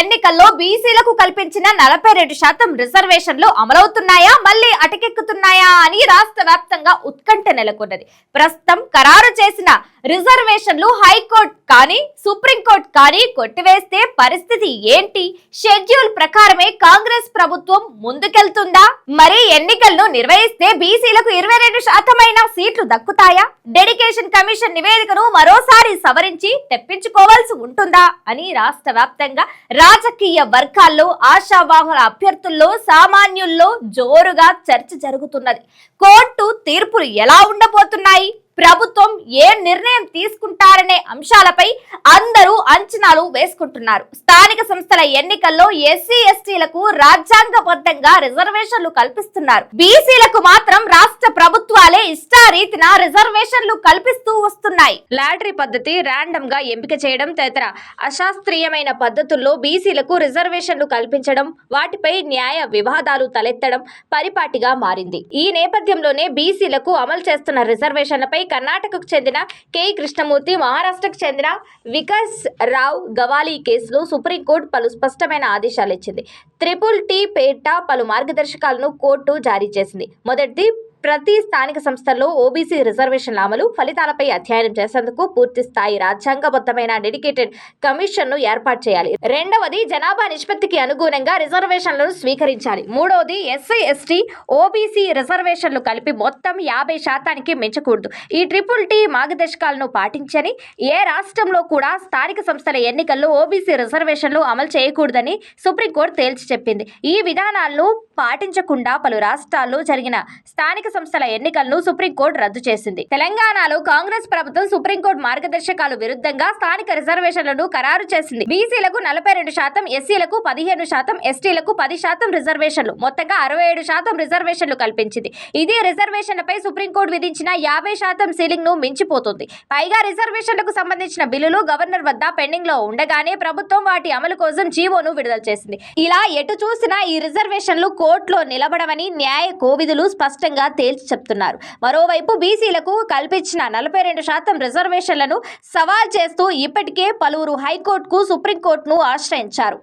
ఎన్నికల్లో బీసీలకు కల్పించిన నలభై రెండు శాతం రిజర్వేషన్లు అమలవుతున్నాయా మళ్ళీ అటకెక్కుతున్నాయా అని రాష్ట్ర వ్యాప్తంగా ఉత్కంఠ నెలకొన్నది. ప్రస్తుతం ఖరారు చేసిన రిజర్వేషన్లు హైకోర్టు కానీ సుప్రీంకోర్టు కానీ కొట్టివేస్తే పరిస్థితి ఏంటి? షెడ్యూల్ ప్రకారమే కాంగ్రెస్ ప్రభుత్వం ముందుకెళ్తుందా? మరి ఎన్నికలను నిర్వహిస్తే బీసీలకు ఇరవై రెండు శాతమైన సీట్లు దక్కుతాయా? డెడికేషన్ కమిషన్ నివేదికను మరోసారి సవరించి తెప్పించుకోవాల్సి ఉంటుందా? అని రాష్ట్ర వ్యాప్తంగా రాజకీయ వర్గాల్లో ఆశావాహుల అభ్యర్థుల్లో సామాన్యుల్లో జోరుగా చర్చ జరుగుతున్నది. కోర్టు తీర్పులు ఎలా ఉండబోతున్నాయి? ప్రభుత్వం ఏ నిర్ణయం తీసుకుంటారనే అంశాలపై అందరూ అంచనాలు వేసుకుంటున్నారు. స్థానిక సంస్థల ఎన్నికల్లో ఎస్సీ ఎస్టీలకు రాజ్యాంగబద్ధంగా రిజర్వేషన్లు కల్పిస్తున్నారు. బీసీలకు మాత్రం రాష్ట్ర రీతిన రిజర్వేషన్లు కల్పిస్తూ వస్తున్నాయి. లాటరీ పద్ధతి ర్యాండమ్గా ఎంపిక చేయడం తదితర అశాస్త్రీయమైన పద్ధతుల్లో బీసీలకు రిజర్వేషన్లు కల్పించడం వాటిపై న్యాయ వివాదాలు తలెత్తడం పరిపాటిగా మారింది. ఈ నేపథ్యంలోనే బీసీలకు అమలు చేస్తున్న రిజర్వేషన్లపై కర్ణాటకకు చెందిన కె. కృష్ణమూర్తి మహారాష్ట్రకు చెందిన వికాస్ రావ్ గవాలి కేసులో సుప్రీంకోర్టు పలు స్పష్టమైన ఆదేశాలు ఇచ్చింది. త్రిపుల్ టీ పేట పలు మార్గదర్శకాలను కోర్టు జారీ చేసింది. మొదటిది ప్రతి స్థానిక సంస్థల్లో ఓబీసీ రిజర్వేషన్ల అమలు ఫలితాలపై అధ్యయనం చేసేందుకు పూర్తి స్థాయి రాజ్యాంగబద్ధమైన డెడికేటెడ్ కమిషన్ను ఏర్పాటు చేయాలి. రెండవది జనాభా నిష్పత్తికి అనుగుణంగా రిజర్వేషన్లను స్వీకరించాలి. మూడవది ఎస్సీ ఎస్టీ ఓబీసీ రిజర్వేషన్లు కలిపి మొత్తం యాభై శాతానికి మించకూడదు. ఈ ట్రిపుల్ టీ మార్గదర్శకాలను పాటించని ఏ రాష్ట్రంలో కూడా స్థానిక సంస్థల ఎన్నికల్లో ఓబీసీ రిజర్వేషన్లు అమలు చేయకూడదని సుప్రీంకోర్టు తేల్చి చెప్పింది. ఈ విధానాలను పాటించకుండా పలు రాష్ట్రాల్లో జరిగిన స్థానిక స్థానిక సంస్థల ఎన్నికలను సుప్రీంకోర్టు రద్దు చేసింది. తెలంగాణలో కాంగ్రెస్ ప్రభుత్వం సుప్రీంకోర్టు మార్గదర్శకాలు విరుద్ధంగా స్థానిక రిజర్వేషన్లను ఖరారు చేసింది. బీసీలకు నలభై రెండు శాతం ఎస్సీలకు పదిహేను శాతం ఎస్టీలకు పది శాతం రిజర్వేషన్లు మొత్తంగా అరవై ఏడు శాతం రిజర్వేషన్లు కల్పించింది. ఇది రిజర్వేషన్లపై సుప్రీంకోర్టు విధించిన యాభై శాతం సీలింగ్ను మించిపోతుంది. పైగా రిజర్వేషన్లకు సంబంధించిన బిల్లులు గవర్నర్ వద్ద పెండింగ్లో ఉండగానే ప్రభుత్వం వాటి అమలు కోసం జీవోను విడుదల చేసింది. ఇలా ఎటు చూసినా ఈ రిజర్వేషన్లు కోర్టులో నిలబడమని న్యాయ కోవిదులు స్పష్టంగా తేల్చి చెప్తున్నారు మరోవైపు బీసీలకు కల్పించిన నలభై రెండు శాతం రిజర్వేషన్లను సవాల్ చేస్తూ ఇప్పటికే పలువురు హైకోర్టుకు సుప్రీంకోర్టును ఆశ్రయించారు.